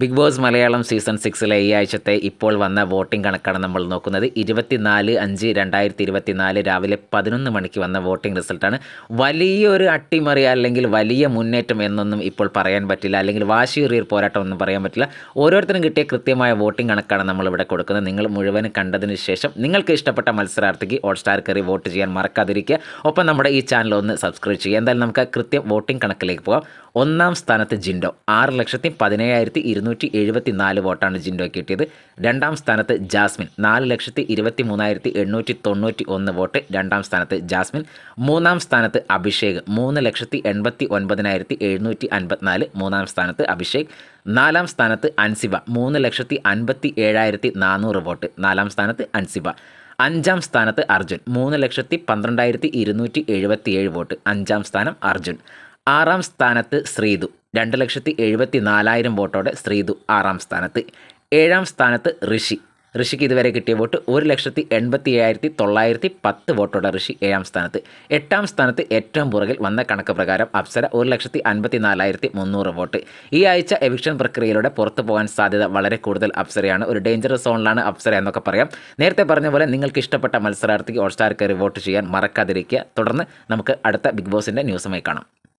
Big boss Malayalam season സിക്സിലെ ഈ ആഴ്ചത്തെ ഇപ്പോൾ വന്ന വോട്ടിംഗ് കണക്കാണ് നമ്മൾ നോക്കുന്നത്. ഇരുപത്തിനാല് അഞ്ച് രണ്ടായിരത്തി ഇരുപത്തിനാല് രാവിലെ പതിനൊന്ന് മണിക്ക് വന്ന വോട്ടിംഗ് റിസൾട്ടാണ്. വലിയൊരു അട്ടിമറി അല്ലെങ്കിൽ വലിയ മുന്നേറ്റം എന്നൊന്നും ഇപ്പോൾ പറയാൻ പറ്റില്ല. അല്ലെങ്കിൽ വാശിയേറിയ പോരാട്ടം ഒന്നും പറയാൻ പറ്റില്ല. ഓരോരുത്തരും കിട്ടിയ കൃത്യമായ വോട്ടിംഗ് കണക്കാണ് നമ്മളിവിടെ കൊടുക്കുന്നത്. നിങ്ങൾ മുഴുവൻ കണ്ടതിന് ശേഷം നിങ്ങൾക്ക് ഇഷ്ടപ്പെട്ട മത്സരാർത്ഥിക്ക് ഹോട്ട്സ്റ്റാർ കയറി വോട്ട് ചെയ്യാൻ മറക്കാതിരിക്കുക. ഒപ്പം നമ്മുടെ ഈ ചാനൽ ഒന്ന് സബ്സ്ക്രൈബ് ചെയ്യുക. എന്തായാലും നമുക്ക് കൃത്യം വോട്ടിംഗ് കണക്കിലേക്ക് പോകാം. ഒന്നാം സ്ഥാനത്ത് ജിൻഡോ. ആറ് ലക്ഷത്തി പതിനേഴായിരത്തി ഇരുന്നൂറ്റി എഴുപത്തി നാല് വോട്ടാണ് ജിൻഡോയ്ക്ക് കിട്ടിയത്. രണ്ടാം സ്ഥാനത്ത് ജാസ്മിൻ. നാല് ലക്ഷത്തി ഇരുപത്തി മൂന്നായിരത്തി എണ്ണൂറ്റി തൊണ്ണൂറ്റി ഒന്ന് വോട്ട് രണ്ടാം സ്ഥാനത്ത് ജാസ്മിൻ. മൂന്നാം സ്ഥാനത്ത് അഭിഷേക്. മൂന്ന് ലക്ഷത്തി എൺപത്തി ഒൻപതിനായിരത്തി എഴുന്നൂറ്റി അൻപത്തിനാല് മൂന്നാം സ്ഥാനത്ത് അഭിഷേക്. നാലാം സ്ഥാനത്ത് അൻസിബ. മൂന്ന് ലക്ഷത്തി അൻപത്തി ഏഴായിരത്തി നാനൂറ് വോട്ട് നാലാം സ്ഥാനത്ത് അൻസിബ. അഞ്ചാം സ്ഥാനത്ത് അർജുൻ. മൂന്ന് ലക്ഷത്തി പന്ത്രണ്ടായിരത്തി ഇരുന്നൂറ്റി എഴുപത്തി ഏഴ് വോട്ട് അഞ്ചാം സ്ഥാനം അർജുൻ. ആറാം സ്ഥാനത്ത് ശ്രീതു. രണ്ട് ലക്ഷത്തി എഴുപത്തി നാലായിരം വോട്ടോടെ ശ്രീതു ആറാം സ്ഥാനത്ത്. ഏഴാം സ്ഥാനത്ത് ഋഷി. ഋഷിക്ക് ഇതുവരെ കിട്ടിയ വോട്ട് ഒരു ലക്ഷത്തി എൺപത്തി ഏഴായിരത്തി തൊള്ളായിരത്തി പത്ത് വോട്ടോടെ ഋഷി ഏഴാം സ്ഥാനത്ത്. എട്ടാം സ്ഥാനത്ത് ഏറ്റവും പുറകിൽ വന്ന കണക്ക് പ്രകാരം അപ്സര ഒരു ലക്ഷത്തി അൻപത്തി നാലായിരത്തി മുന്നൂറ് വോട്ട്. ഈ ആഴ്ച എവിക്ഷൻ പ്രക്രിയയിലൂടെ പുറത്തു പോകാൻ സാധ്യത വളരെ കൂടുതൽ അപ്സരയാണ്. ഒരു ഡേഞ്ചറസ് സോണിലാണ് അപ്സര എന്നൊക്കെ പറയാം. നേരത്തെ പറഞ്ഞ പോലെ നിങ്ങൾക്ക് ഇഷ്ടപ്പെട്ട മത്സരാർത്ഥിക്ക് ഹോട്ട്സ്റ്റാർ കയറി വോട്ട് ചെയ്യാൻ മറക്കാതിരിക്കുക. തുടർന്ന് നമുക്ക് അടുത്ത ബിഗ് ബോസിന്റെ ന്യൂസുമായി കാണാം.